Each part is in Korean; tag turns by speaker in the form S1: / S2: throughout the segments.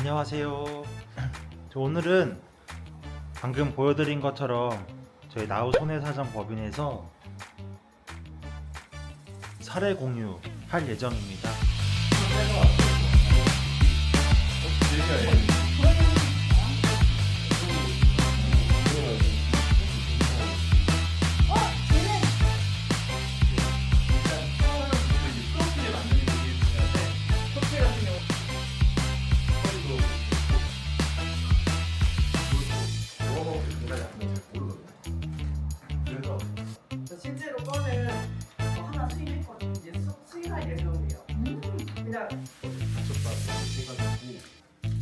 S1: 안녕하세요. 저 오늘은 방금 보여드린 것처럼 저희 나우 손해사정 법인에서 사례 공유 할 예정입니다.
S2: 그냥
S3: 해가지고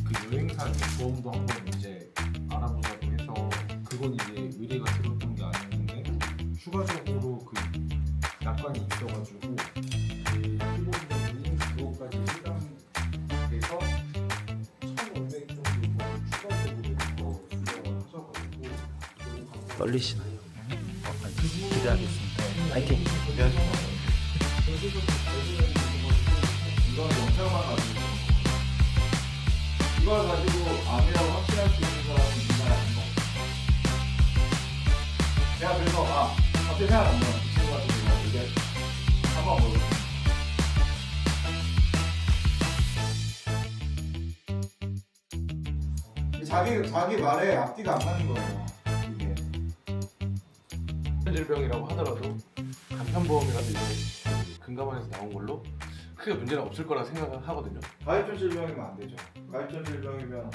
S3: 그 여행사 보험도 한번 이제 알아보자고 해서 그건 이제 의뢰가 들었던 게 아니었는데 추가적으로 그 약관이 있어가지고 그 피보험료이 그것까지 해당돼서 1,500 정도 더 추가적으로 더 수정을 하셔가지고
S1: 떨리시나요? 어, 아니, 기대하겠습니다. 파이팅!
S3: 이건 나. 이 친구한테 이게 한번 먹을 자기 자기 말에 앞뒤가 안 맞는 거예요. 이게.
S4: 질병이라고 하더라도 간편보험이라도 이제 금감원에서 나온 걸로 크게 문제는 없을 거라 생각을 하거든요.
S3: 가입전 질병이면 안 되죠. 가입전 질병이면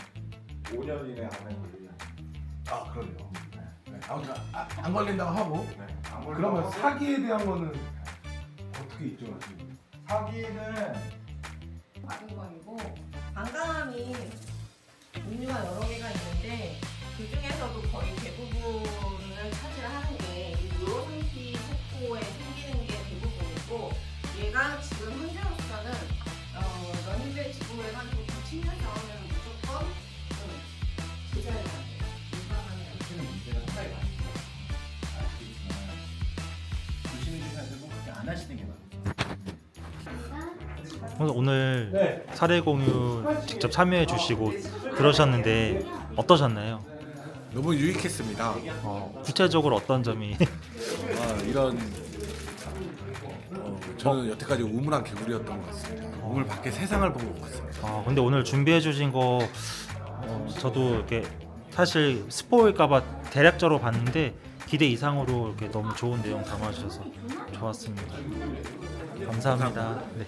S3: 5년 이내 안에 걸리야.
S4: 아 그러네요. 네. 아무튼 아, 안 걸린다고 하고
S3: 네. 안
S4: 그러면 사기에 대한 거는 어떻게 입증하십니까?
S3: 사기는
S2: 마빈건이고 방광암이 종류가 여러 개가 있는데 그 중에서도 거의 대부분을 차지하는 게 유로상피 세포에 생기는 게 대부분이고 얘가 지금 현재로서는 어, 러닝벨 지구외관으로
S1: 오늘-
S3: 네.
S1: 사례 공유 직접 참여해 주시고 들으셨는데 어떠셨나요?
S4: 너무 유익했습니다.
S1: 어, 구체적으로 어떤 점이
S4: 아, 이런 어, 저는 여태까지 우물한 개구리였던 것 같습니다. 우물 밖에 세상을 본것 같습니다.
S1: 어, 근데 오늘 준비해 주신 거 어, 저도 이렇게 사실 스포일까 봐 대략적으로 봤는데 기대 이상으로 이렇게 너무 좋은 내용 담아주셔서 좋았습니다. 감사합니다. 네.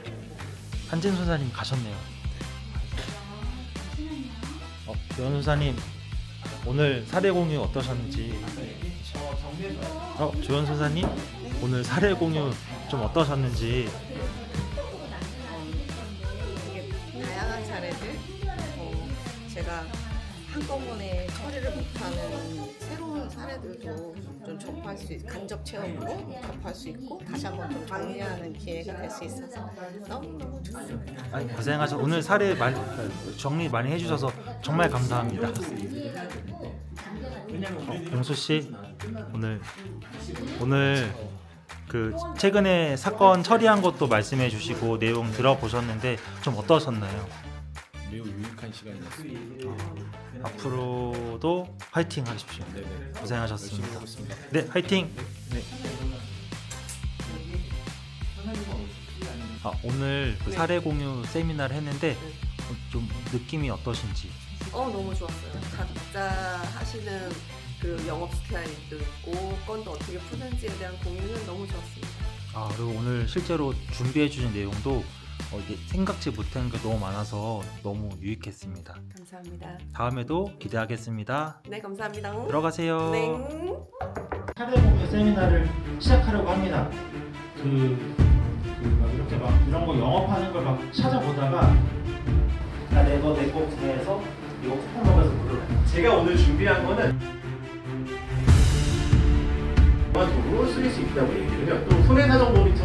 S1: 한진 소사님 가셨네요. 어, 연 소사님 오늘 사례 공유 어떠셨는지. 어, 조현 소사님 오늘 사례 공유 좀 어떠셨는지.
S5: 한꺼번에 처리를 못하는 새로운 사례들도 좀 접할 수 있, 간접 체험으로 접할 수 있고 다시 한번 좀 정리하는 기회가 될 수 있어서 너무너무 좋습니다.
S1: 아니, 고생하셔. 오늘 사례 많이 정리 많이 해주셔서 정말 감사합니다. 어, 용수 씨 오늘 오늘 그 최근에 사건 처리한 것도 말씀해 주시고 내용 들어보셨는데 좀 어떠셨나요?
S3: 유익한 시간이었습니다.
S1: 앞으로도 화이팅 하십시오.
S3: 네네.
S1: 고생하셨습니다.
S3: 열심히 하겠습니다.
S1: 네, 화이팅. 아, 오늘 그 사례 공유 세미나를 했는데 좀 느낌이 어떠신지.
S6: 어 너무 좋았어요. 각자 하시는 그 영업 스타일도 있고 건도 어떻게 푸는지에 대한 공유는 너무 좋았습니다.
S1: 아 그리고 오늘 실제로 준비해 주신 내용도 어, 이게 생각지 못한 게 너무 많아서 너무 유익했습니다.
S6: 감사합니다.
S1: 다음에도 기대하겠습니다.
S6: 네 감사합니다.
S1: 들어가세요.
S6: 네.
S1: 사례 공유 세미나를 시작하려고 합니다. 그, 그막 이렇게 막 이런 거 영업하는 걸 막 찾아보다가 나 내거 내거 구매해서 이거 쿠폰 먹어서 부르래.
S7: 제가 오늘 준비한 거는 도로 쓰일 수 있다고 얘기를 해요. 또 손해사정법인처럼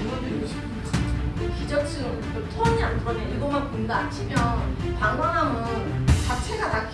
S2: 기저층 그 톤이 안 들어면 이것만 본다. 치면 방광암은 자체가 다